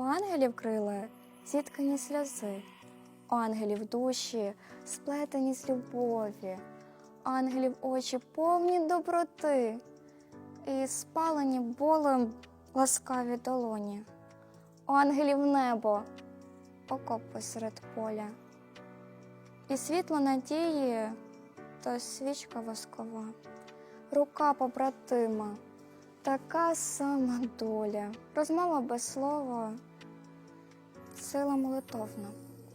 ангелів крила зіткані сльози, у ангелів душі сплетені з любові, у ангелів очі повні доброти і спалені болем ласкаві долоні. У ангелів небо, окоп посеред поля, і світло надії то свічка воскова, рука побратима, така сама доля, розмова без слова, сила молитовна.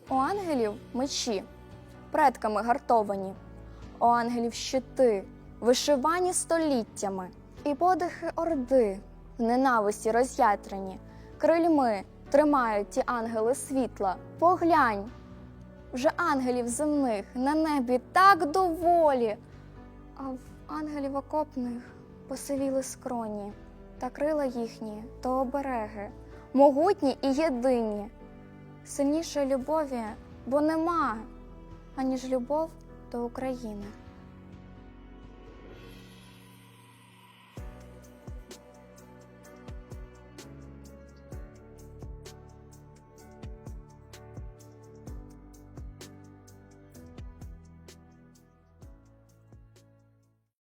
У ангелів мечі, предками гартовані, у ангелів щити, вишивані століттями, і подихи орди, в ненависті роз'ятрені, крильми тримають ті ангели світла. Поглянь, вже ангелів земних на небі так доволі, а в ангелів окопних посивіли скроні, та крила їхні то обереги, могутні і єдині. Сильнішої любові, бо нема, аніж любов до України.